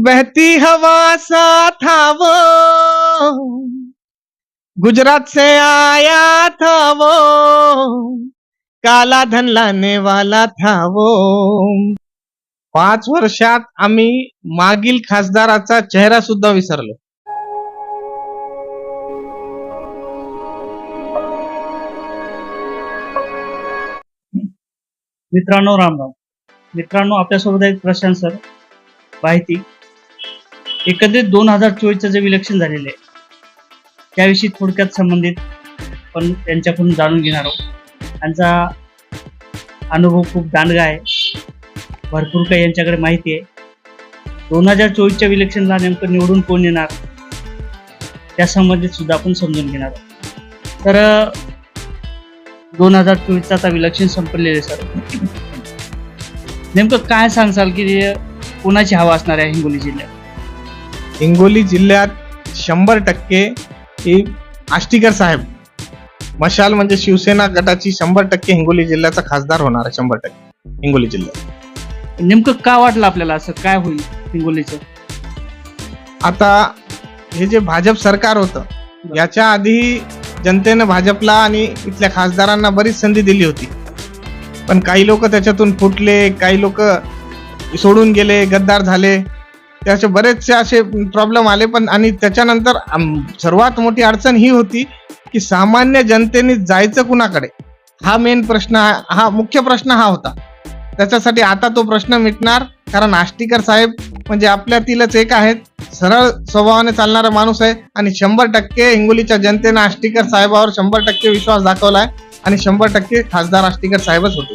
बहती हवा सा था वो गुजरात से आया था वो। काला धन लाने वाला था वो। पाच वर्षात आम्ही मागील खासदाराचा चेहरा सुद्धा विसरलो. मित्रांनो रामराम मित्रांनो आपल्यासोबत आहेत प्रशांत सर. माहिती एकत्रित दोन हजार चोवीसचं जे इलेक्शन झालेलं आहे त्याविषयी थोडक्यात संबंधित पण त्यांच्याकडून जाणून घेणार आहोत. त्यांचा अनुभव खूप दांडगा आहे. भरपूर काही यांच्याकडे माहिती आहे. दोन हजार चोवीसच्या इलेक्शनला नेमकं निवडून कोण येणार त्या संबंधित सुद्धा आपण समजून घेणार आहोत. तर दोन हजार चोवीसचा आता इलेक्शन संपलेले आहे सर. नेमकं काय सांगसाल की कोणाची हवा असणार आहे हिंगोली जिल्ह्यात? हिंगोली जिल्ह्यात शंभर टक्के ही आष्टीकर साहेब मशाल म्हणजे शिवसेना गटाची शंभर टक्के हिंगोली जिल्ह्याचा खासदार होणार आहे शंभर टक्के हिंगोली जिल्ह्यात. नेमकं का वाटलं आपल्याला असं? काय होईल हिंगोलीचं? आता हे जे भाजप सरकार होतं याच्या आधी जनतेनं भाजपला आणि इथल्या खासदारांना बरीच संधी दिली होती. पण काही लोक त्याच्यातून फुटले काही लोक सोडून गेले गद्दार झाले. त्याचे बरेचसे असे प्रॉब्लेम आले पण आणि त्याच्यानंतर सर्वात मोठी अडचण ही होती की सामान्य जनतेने जायचं कुणाकडे? हा मेन प्रश्न हा हा मुख्य प्रश्न हा होता. त्याच्यासाठी आता तो प्रश्न मिटणार कारण आष्टीकर साहेब म्हणजे आपल्यातीलच एक आहेत. सरळ स्वभावाने चालणारा माणूस आहे आणि शंभर टक्के हिंगोलीच्या जनतेनं आष्टीकर साहेबावर शंभर टक्के विश्वास दाखवलाय आणि शंभर टक्के खासदार आष्टीकर साहेबच होते.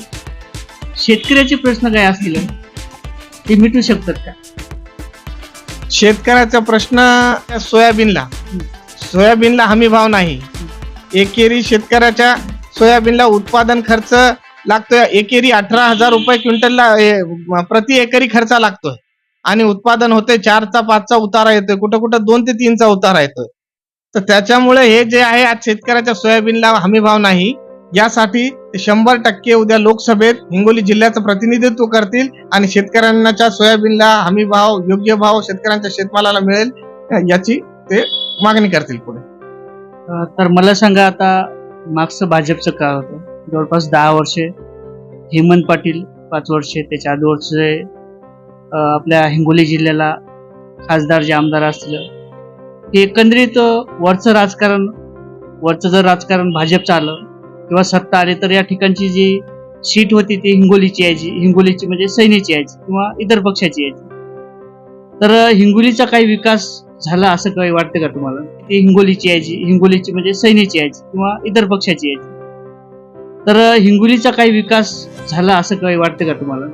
शेतकऱ्याचे प्रश्न काय असतील? ते मिटू शकतात का? शेतकऱ्याचा प्रश्न सोयाबीनला. सोयाबीनला हमी भाव नाही. एकेरी शेतकऱ्याच्या सोयाबीनला उत्पादन खर्च लागतोय. एकेरी अठरा हजार रुपये क्विंटलला प्रति एकरी खर्च लागतोय. आणि उत्पादन होते चारचा पाचचा उतारा येतोय. कुठं कुठं दोन ते तीनचा उतारा येतोय. तर त्याच्यामुळे हे जे आहे आज शेतकऱ्याच्या सोयाबीनला हमी भाव नाही. यासाठी ते शंभर टक्के उद्या लोकसभेत हिंगोली जिल्ह्याचं प्रतिनिधित्व करतील आणि शेतकऱ्यांच्या सोयाबीनला हमी भाव योग्य भाव शेतकऱ्यांच्या शेतमालाला मिळेल याची ते मागणी करतील पुढे. तर मला सांगा आता मागचं भाजपचं काय होतं? जवळपास दहा वर्षे हेमंत पाटील पाच वर्षे त्याच्या आधी वर्षे आपल्या हिंगोली जिल्ह्याला खासदार जे आमदार असतील हे एकंदरीत वरचं राजकारण वरचं जर राजकारण भाजपचं आलं किंवा सत्ता आली तर या ठिकाणची जी सीट होती ती हिंगोलीची यायची. हिंगोलीची म्हणजे सैनीची यायची किंवा इतर पक्षाची यायची. तर हिंगोलीचा काही विकास झाला असं काही वाटतं का तुम्हाला? ती हिंगोलीची यायची. हिंगोलीची म्हणजे सैनीची यायची किंवा इतर पक्षाची यायची. तर हिंगोलीचा काही विकास झाला असं काही वाटतं का तुम्हाला?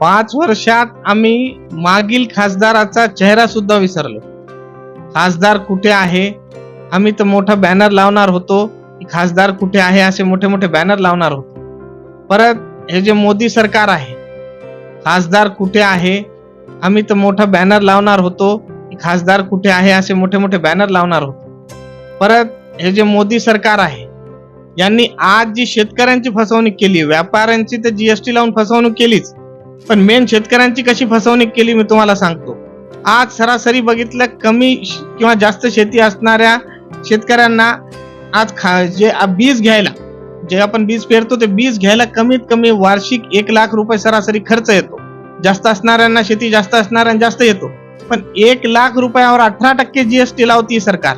पाच वर्षात आम्ही मागील खासदाराचा चेहरा सुद्धा विसरलो. खासदार कुठे आहे? आम्ही तर मोठा बॅनर लावणार होतो. खासदार कुठे आहे असे मोठे मोठे बॅनर लावणार होते. परत हे जे मोदी सरकार आहे खासदार कुठे आहे आम्ही तर मोठा बॅनर लावणार होतो की खासदार कुठे आहे असे मोठे मोठे बॅनर लावणार होतो. परत हे जे मोदी सरकार आहे यांनी आज जी शेतकऱ्यांची फसवणूक केली व्यापाऱ्यांची तर जीएसटी लावून फसवणूक केलीच पण मेन शेतकऱ्यांची कशी फसवणूक केली मी तुम्हाला सांगतो. आज सरासरी बघितलं कमी किंवा जास्त शेती असणाऱ्या शेतकऱ्यांना आज खा जे बीज घ्यायला जे आपण बीज पेरतो ते बीज घ्यायला कमीत कमी वार्षिक एक लाख रुपये सरासरी खर्च येतो. जास्त असणाऱ्यांना शेती जास्त असणाऱ्यांना जास्त येतो. पण एक लाख रुपयावर अठरा टक्के जीएसटी लावती सरकार.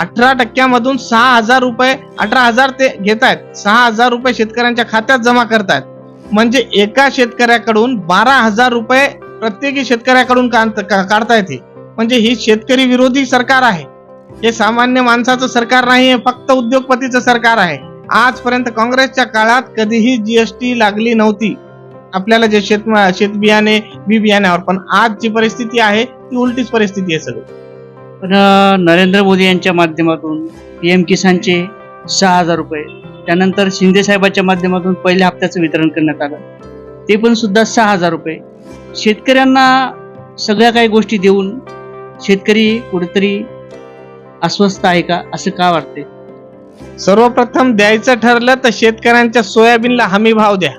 अठरा टक्क्यामधून सहा हजार रुपये अठरा हजार ते घेत आहेत सहा हजार रुपये शेतकऱ्यांच्या खात्यात जमा करतायत. म्हणजे एका शेतकऱ्याकडून बारा हजार रुपये प्रत्येकी शेतकऱ्याकडून काढता येते म्हणजे ही शेतकरी विरोधी सरकार आहे. हे सामान्य माणसाचं सरकार नाही फक्त उद्योगपतीचं सरकार आहे. आजपर्यंत काँग्रेसच्या काळात कधीही जीएसटी लागली नव्हती. आपल्याला जे शेत शेत बियाणे बी बियाण्यावर पण आज जी परिस्थिती आहे ती उलटीच परिस्थिती आहे सगळी. पण नरेंद्र मोदी यांच्या माध्यमातून पीएम किसानचे सहा हजार रुपये त्यानंतर शिंदे साहेबांच्या माध्यमातून पहिल्या हप्त्याचं वितरण करण्यात आलं. ते पण सुद्धा सहा हजार रुपये. शेतकऱ्यांना सगळ्या काही गोष्टी देऊन शेतकरी कुठेतरी अस्वस्थ आहे का? असं का वाटते सर्वप्रथम द्यायचं ठरलं तर शेतकऱ्यांच्या सोयाबीनला हमी भाव द्या.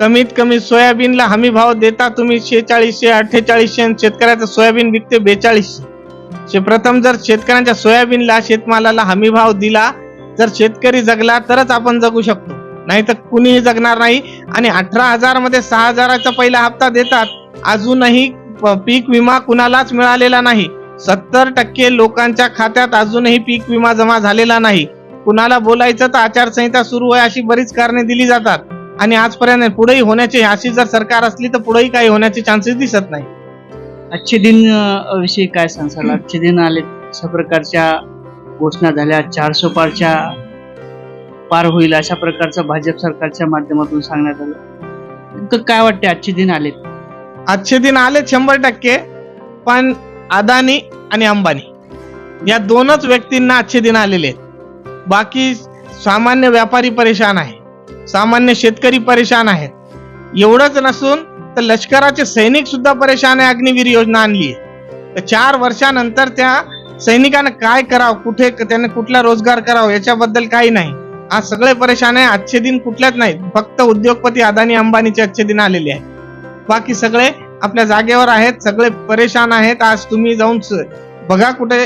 कमीत कमी सोयाबीनला हमी भाव देता तुम्ही शेचाळीसशे अठ्ठेचाळीसशे आणि शेतकऱ्याचं सोयाबीन विकते बेचाळीसशे. प्रथम जर शेतकऱ्यांच्या सोयाबीनला शेतमालाला हमी भाव दिला जर शेतकरी जगला तरच आपण जगू शकतो. नाही तर कुणीही जगणार नाही आणि अठरा हजारमध्ये सहा हजाराचा पहिला हप्ता देतात. अजूनही प- पीक विमा कुणालाच मिळालेला नाही. सत्तर टक्के लोकांच्या खात्यात अजूनही पीक विमा जमा झालेला नाही. कुणाला बोलायचं तर आचारसंहिता सुरू आहे अशी बरीच कारणे दिली जातात. आणि आजपर्यंत पुढेही होण्याची अशी जर सरकार असली तर पुढेही काही होण्याचे चान्सेस दिसत नाही. आजचे दिन विषयी काय सांगाल? आजचे दिन आले अशा प्रकारच्या घोषणा झाल्या चारशे पारच्या पार होईल अशा प्रकारचं भाजप सरकारच्या माध्यमातून सांगण्यात आलं. काय वाटते आजचे दिन आलेत? आजचे दिन आले शंभर टक्के. पण अदानी आणि अंबानी. या दोनच व्यक्तींना आजचे दिन आलेले आहेत. बाकी सामान्य व्यापारी परेशान आहे सामान्य शेतकरी परेशान आहेत. एवढंच नसून तर लष्कराचे सैनिक सुद्धा परेशान आहे अग्निवीर योजना आणली आहे. तर चार वर्षानंतर त्या सैनिकांना काय करावं कुठे त्याने कुठला रोजगार करावा याच्याबद्दल काही नाही. आज सगळे परेशान आहे आजचे दिन कुठल्याच नाही फक्त उद्योगपती अदानी अंबानीचे आजचे दिन आलेले आहे बाकी सगळे आपल्या जागेवर आहेत सगळे परेशान आहेत. आज तुम्ही जाऊन बघा कुठे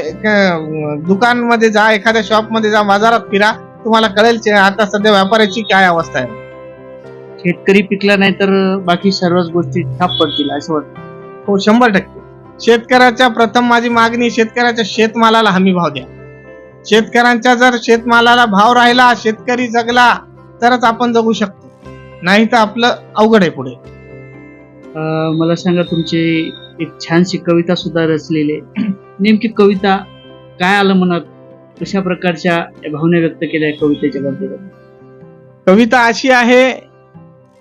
दुकानमध्ये जा एखाद्या शॉपमध्ये जा बाजारात फिरा. तुम्हाला कळेल आता सध्या व्यापाऱ्याची काय अवस्था आहे. शेतकरी पिकला नाही तर बाकी सर्वच गोष्टी ठप पडतील असं वाटतं. हो शंभर टक्के. शेतकऱ्याच्या प्रथम माझी मागणी शेतकऱ्याच्या शेतमालाला हमी भाव द्या. शेतकऱ्यांच्या जर शेतमालाला भाव राहिला शेतकरी जगला तरच आपण जगू शकतो. नाही तर आपलं अवघड आहे पुढे. मला सांगा तुमची एक छानशी कविता सुद्धा रचलेली आहे. नेमकी कविता काय आलं मनात? कशा प्रकारच्या भावना व्यक्त केल्या कवितेच्या बाबतीत? कविता अशी आहे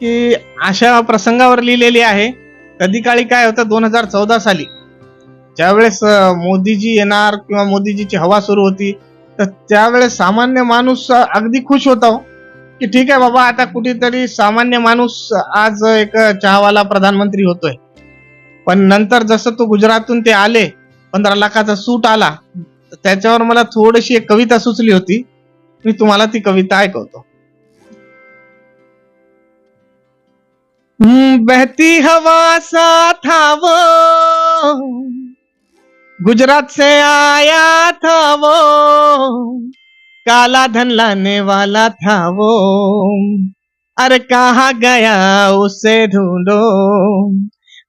की अशा प्रसंगावर लिहिलेली आहे. कधी काळी काय होतं? दोन हजार चौदा साली. ज्यावेळेस मोदीजी येणार किंवा मोदीजीची हवा सुरू होती तर त्यावेळेस सामान्य माणूस अगदी खुश होता हो. की ठीक आहे बाबा आता कुठेतरी सामान्य माणूस आज एक चहावाला प्रधानमंत्री होतोय. पण नंतर जसं तो गुजरातून ते आले पंधरा लाखाचा सूट आला तर त्याच्यावर मला थोडीशी एक कविता सुचली होती. मी तुम्हाला ती कविता ऐकवतो. हम्म, बहती हवा सा था वो गुजरात से आया था वो। काला धन लाने वाला था वो। अरे कहा गया उसे ढूंढो।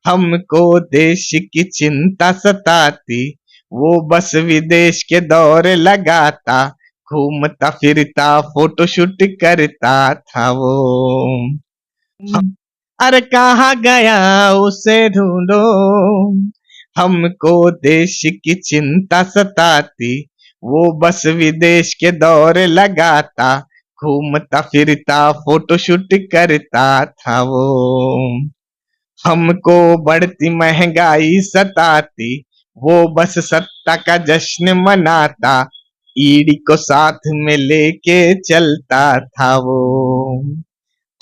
हमको देश की चिंता सताती वो बस विदेश के दौरे लगाता घूमता फिरता फोटोशूट करता था वो। अरे कहा गया उसे ढूंढो। हमको देश की चिंता सताती वो बस विदेश के दौरे लगाता, घूमता, फिरता फोटोशूट करता था वो। हमको बढ़ती महँगाई सताती, वो बस सत्ता का जश्न मनाता, ईडी को साथ में लेके चलता था वो।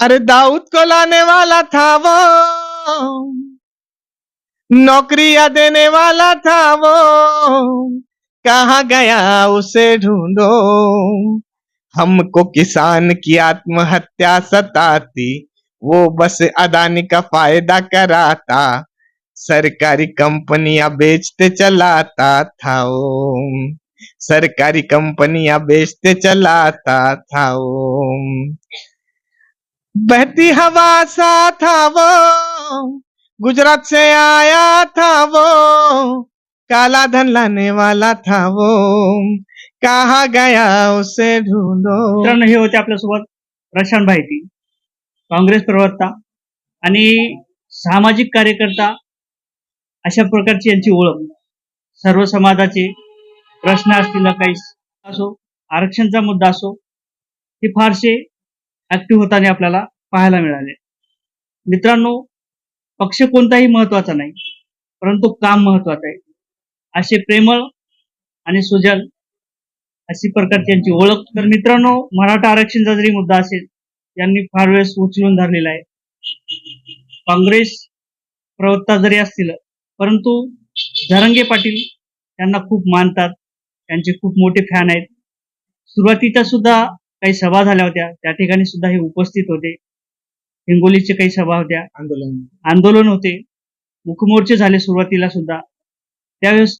अरे दाऊद को लाने वाला था वो। नौकरियाँ देने वाला था वो। कहा गया उसे ढूंढो? हमको किसान की आत्महत्या सताती, वो बस अदानी का फ़ायदा कराता, सरकारी कंपनियाँ बेचते चलाता था वो। सरकारी कंपनियाँ बेचते चलाता था वो। बहती हवा सा था वो, गुजरात से आया था वो। काला धन लाने वाला था वो कहा गया उसे ढूंढो. मित्रांनो हे होते आपल्यासोबत प्रशांत भाईती काँग्रेस प्रवक्ता आणि सामाजिक कार्यकर्ता अशा प्रकारची यांची ओळख. सर्व समाजाचे प्रश्न असतील काही असो आरक्षणचा मुद्दा असो हे फारसे ऍक्टिव्ह होताना आपल्याला पाहायला मिळाले. मित्रांनो पक्ष कोणताही महत्त्वाचा नाही परंतु काम महत्वाचं आहे. असे प्रेमळ आणि सुजल अशी प्रकारची यांची ओळख. तर मित्रांनो मराठा आरक्षणचा जरी मुद्दा असेल यांनी फार वेळेस उचलून धरलेला आहे. काँग्रेस प्रवक्ता जरी असतील परंतु धरंगे पाटील यांना खूप मानतात. त्यांचे खूप मोठे फॅन आहेत. सुरुवातीच्या सुद्धा काही सभा झाल्या होत्या. त्या ठिकाणी सुद्धा हे उपस्थित होते. हिंगोलीचे काही सभा होत्या. आंदोलन. आंदोलन होते. मुखमोर्चे झाले सुरुवातीला सुद्धा. त्यावेळेस